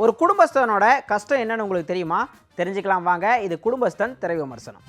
ஒரு குடும்பஸ்தனோட கஷ்டம் என்னன்னு உங்களுக்கு தெரியுமா? தெரிஞ்சுக்கலாம் வாங்க. இது குடும்பஸ்தன் திரை விமர்சனம்.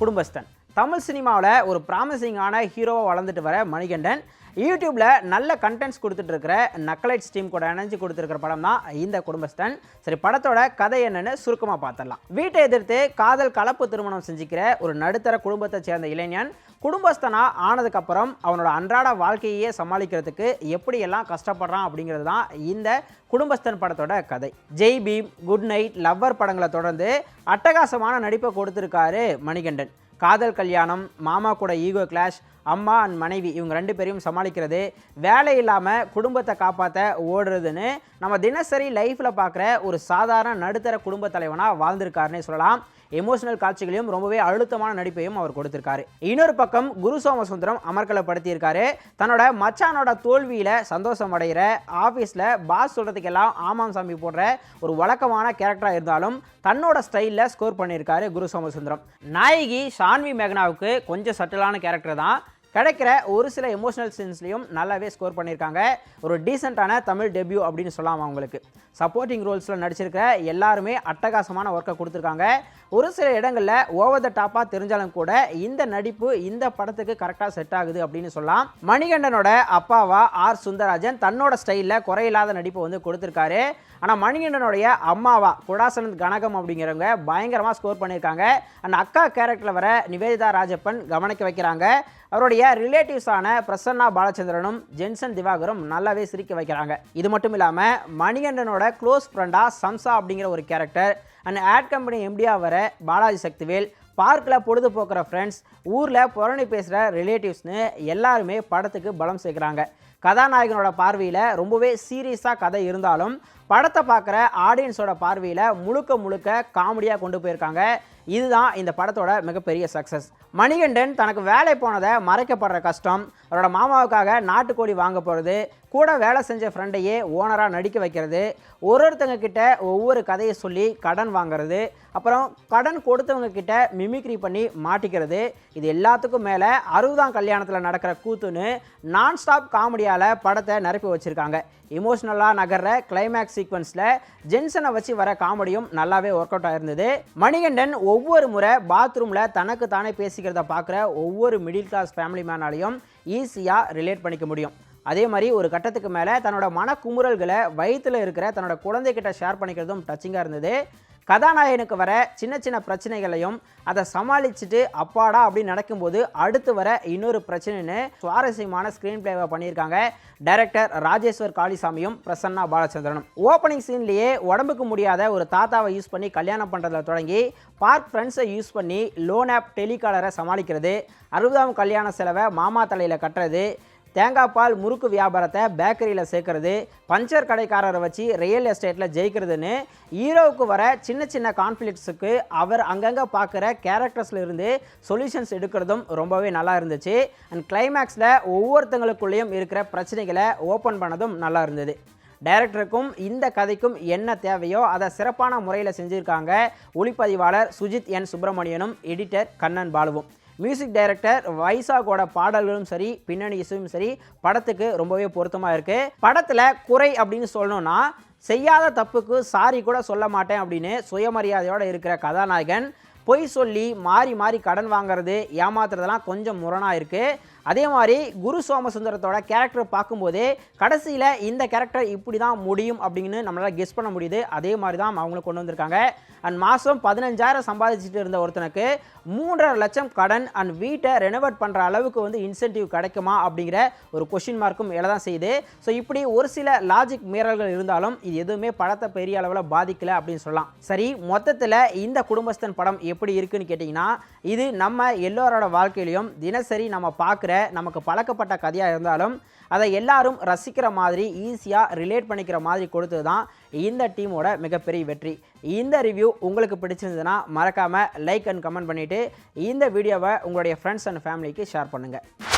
குடும்பஸ்தன். தமிழ் சினிமாவில் ஒரு ப்ராமிசிங்கான ஹீரோவாக வளர்ந்துட்டு வர மணிகண்டன் யூடியூப்பில் நல்ல கண்டென்ட்ஸ் கொடுத்துட்ருக்கிற நக்கலைட்ஸ் டீம் கூட இணைஞ்சு கொடுத்துருக்கிற படம் தான் இந்த குடும்பஸ்தன். சரி படத்தோட கதை என்னன்னு சுருக்கமாக பார்த்துடலாம். வீட்டை எதிர்த்து காதல் கலப்பு திருமணம் செஞ்சுக்கிற ஒரு நடுத்தர குடும்பத்தை சேர்ந்த இளைஞன் குடும்பஸ்தனா ஆனதுக்கப்புறம் அவனோட அன்றாட வாழ்க்கையே சமாளிக்கிறதுக்கு எப்படியெல்லாம் கஷ்டப்படுறான் அப்படிங்கிறது தான் இந்த குடும்பஸ்தன் படத்தோட கதை. Jai Bhim good night lover படங்களை தொடர்ந்து அட்டகாசமான நடிப்பை கொடுத்துருக்காரு மணிகண்டன். காதல் கல்யாணம் மாமா கூட ஈகோ கிளாஷ் அம்மா அண்ட் மனைவி இவங்க ரெண்டு பேரையும் சமாளிக்கிறது வேலை இல்லாமல் குடும்பத்தை காப்பாற்ற ஓடுறதுன்னு நம்ம தினசரி லைஃப்பில் பார்க்குற ஒரு சாதாரண நடுத்தர குடும்ப தலைவனாக வாழ்ந்திருக்காருன்னே சொல்லலாம். எமோஷனல் காட்சிகளையும் ரொம்பவே அழுத்தமான நடிப்பையும் அவர் கொடுத்திருக்காரு. இன்னொரு பக்கம் குரு சோமசுந்தரம் அமர்க்கலப்படுத்தியிருக்காரு. தன்னோட மச்சானோட தோல்வியில் சந்தோஷம் அடைகிற ஆஃபீஸில் பாஸ் சொல்கிறதுக்கெல்லாம் ஆமாம் சாமி போடுற ஒரு வழக்கமான கேரக்டராக இருந்தாலும் தன்னோட ஸ்டைலில் ஸ்கோர் பண்ணியிருக்காரு குரு சோமசுந்தரம். நாயகி ஷான்வி மேகனாவுக்கு கொஞ்சம் சட்டிலான கேரக்டர் தான். கிடைக்கிற ஒரு சில எமோஷனல் சீன்ஸ்லையும் நல்லாவே ஸ்கோர் பண்ணியிருக்காங்க. ஒரு டீசெண்டான தமிழ் டெபியூ அப்படின்னு சொல்லலாம் அவங்களுக்கு. சப்போர்ட்டிங் ரோல்ஸில் நடிச்சிருக்கிற எல்லாருமே அட்டகாசமான ஒர்க்கை கொடுத்துருக்காங்க. ஒரு சில இடங்களில் ஓவர் த டாப்பாக தெரிஞ்சாலும் கூட இந்த நடிப்பு இந்த படத்துக்கு கரெக்டாக செட் ஆகுது அப்படின்னு சொல்லலாம். மணிகண்டனோட அப்பாவா ஆர் சுந்தரராஜன் தன்னோட ஸ்டைலில் குறையில்லாத நடிப்பை வந்து கொடுத்துருக்காரு. ஆனால் மணிகண்டனுடைய அம்மாவா குடாசனந்த் கனகம் அப்படிங்கிறவங்க பயங்கரமாக ஸ்கோர் பண்ணியிருக்காங்க. அண்ட் அக்கா கேரக்டரில் வர நிவேதிதா ராஜப்பன் கவனிக்க வைக்கிறாங்க. அவருடைய ரிலேட்டிவ்ஸான பிரசன்னா பாலச்சந்திரனும் ஜென்சன் திவாகரும் நல்லாவே சிரிக்க வைக்கிறாங்க. இது மட்டும் இல்லாமல் மணிகண்டனோட க்ளோஸ் ஃப்ரெண்டாக சம்சா அப்படிங்கிற ஒரு கேரக்டர் அண்ட் ஆட் கம்பெனி எம்டியாக வர பாலாஜி சக்திவேல் பார்க்கில் பொழுதுபோக்குற ஃப்ரெண்ட்ஸ் ஊரில் புறணி பேசுகிற ரிலேட்டிவ்ஸ்னு எல்லாருமே படத்துக்கு பலம் சேர்க்குறாங்க. கதாநாயகனோட பார்வையில் ரொம்பவே சீரியஸாக கதை இருந்தாலும் படத்தை பார்க்குற ஆடியன்ஸோட பார்வையில் முழுக்க முழுக்க காமெடியாக கொண்டு போயிருக்காங்க. இதுதான் இந்த படத்தோட மிகப்பெரிய சக்ஸஸ் மணிகண்டன் தனக்கு வேலை போனதை மறைக்கப்படுற கஷ்டம் அவரோட மாமாவுக்காக நாட்டுக்கோழி வாங்க போகிறது கூட வேலை செஞ்ச ஃப்ரெண்டையே ஓனராக நடிக்க வைக்கிறது ஒரு ஒருத்தங்க கிட்ட ஒவ்வொரு கதையை சொல்லி கடன் வாங்குறது அப்புறம் கடன் கொடுத்தவங்க கிட்ட மிமிக்ரி பண்ணி மாட்டிக்கிறது இது எல்லாத்துக்கும் மேலே அறுபதாம் கல்யாணத்தில் நடக்கிற கூத்துன்னு நான் ஸ்டாப் காமெடியால் படத்தை நிரப்பி வச்சுருக்காங்க. இமோஷனலாக நகர்ற கிளைமேக்ஸ் சீக்வன்ஸில் ஜென்சனை வச்சு வர காமெடியும் நல்லாவே ஒர்க் அவுட் ஆயிருந்தது. மணிகண்டன் ஒவ்வொரு முறை பாத்ரூமில் தனக்கு தானே பேசிக்கிறத பார்க்குற ஒவ்வொரு மிடில் கிளாஸ் ஃபேமிலி மேனாலையும் ஈஸியாக ரிலேட் பண்ணிக்க முடியும். அதே மாதிரி ஒரு கட்டத்துக்கு மேலே தன்னோட மனக்குமுறல்களை வயிற்றில் இருக்கிற தன்னோட குழந்தைகிட்ட ஷேர் பண்ணிக்கிறதும் டச்சிங்காக இருந்தது. கதாநாயகனுக்கு வர சின்ன சின்ன பிரச்சனைகளையும் அதை சமாளிச்சுட்டு அப்பாடா அப்படின்னு நடக்கும்போது அடுத்து வர இன்னொரு பிரச்சனைன்னு சுவாரஸ்யமான ஸ்க்ரீன் பிளேவை பண்ணியிருக்காங்க டைரக்டர் ராஜேஸ்வர் காளிசாமியும் பிரசன்னா பாலச்சந்திரனும். ஓப்பனிங் சீன்லேயே உடம்புக்கு முடியாத ஒரு தாத்தாவை யூஸ் பண்ணி கல்யாணம் பண்ணுறதுல தொடங்கி பார்க் ஃப்ரெண்ட்ஸை யூஸ் பண்ணி லோன் ஆப் டெலிகாலரை சமாளிக்கிறது அறுபதாம் கல்யாண செலவை மாமா தலையில் கட்டுறது தேங்காய் பால் முறுக்கு வியாபாரத்தை பேக்கரியில் சேர்க்கறது பஞ்சர் கடைக்காரரை வச்சு ரியல் எஸ்டேட்டில் ஜெயிக்கிறதுன்னு ஹீரோவுக்கு வர சின்ன சின்ன கான்ஃப்ளிக்ஸுக்கு அவர் அங்கங்கே பார்க்குற கேரக்டர்ஸில் இருந்து சொல்யூஷன்ஸ் எடுக்கிறதும் ரொம்பவே நல்லா இருந்துச்சு. அண்ட் கிளைமேக்ஸில் ஒவ்வொருத்தங்களுக்குள்ளேயும் இருக்கிற பிரச்சனைகளை ஓப்பன் பண்ணதும் நல்லா இருந்தது. டைரக்டருக்கும் இந்த கதைக்கும் என்ன தேவையோ அதை சிறப்பான முறையில் செஞ்சுருக்காங்க ஒளிப்பதிவாளர் சுஜித் என் சுப்பிரமணியனும் எடிட்டர் கண்ணன் பாலுவும். மியூசிக் டைரக்டர் வைசாகோட பாடல்களும் சரி பின்னணி இசையும் சரி படத்துக்கு ரொம்பவே பொருத்தமாக இருக்குது படத்தில் குறை அப்படின்னு சொல்லணும்னா செய்யாத தப்புக்கு சாரி கூட சொல்ல மாட்டேன் அப்படின்னு சுயமரியாதையோடு இருக்கிற கதாநாயகன் பொய் சொல்லி மாறி மாறி கடன் வாங்குறது ஏமாத்துறதெல்லாம் கொஞ்சம் முரணாக இருக்குது அதே மாதிரி குரு சோமசுந்தரத்தோட கேரக்டர் பார்க்கும்போதே கடைசியில் இந்த கேரக்டர் இப்படி தான் முடியும் அப்படின்னு நம்மளால் கெஸ் பண்ண முடியுது. அதே மாதிரி தான் அவங்கள கொண்டு வந்திருக்காங்க. அண்ட் மாதம் பதினஞ்சாயிரம் சம்பாதிச்சுட்டு இருந்த ஒருத்தனுக்கு மூன்றரை லட்சம் கடன் அண்ட் வீட்டை ரெனோவேட் பண்ணுற அளவுக்கு வந்து இன்சென்டிவ் கிடைக்குமா அப்படிங்கிற ஒரு கொஷின் மார்க்கும் எழ தான் செய்யுது. ஸோ இப்படி ஒரு சில லாஜிக் மீறல்கள் இருந்தாலும் இது எதுவுமே படத்தை பெரிய அளவில் பாதிக்கலை அப்படின்னு சொல்லலாம். சரி மொத்தத்தில் இந்த குடும்பஸ்தன் படம் எப்படி இருக்குன்னு கேட்டிங்கன்னா இது நம்ம எல்லோரோட வாழ்க்கையிலையும் தினசரி நம்ம பார்க்குற நமக்கு பழக்கப்பட்ட கதையாக இருந்தாலும் அதை எல்லாரும் ரசிக்கிற மாதிரி ஈஸியாக ரிலேட் பண்ணிக்கிற மாதிரி கொடுத்தது தான் இந்த டீமோட மிகப்பெரிய வெற்றி. இந்த ரிவ்யூ உங்களுக்கு பிடிச்சிருந்ததுன்னா மறக்காமல் லைக் அண்ட் கமெண்ட் பண்ணிவிட்டு இந்த வீடியோவை உங்களுடைய ஃப்ரெண்ட்ஸ் அண்ட் ஃபேமிலிக்கு ஷேர் பண்ணுங்கள்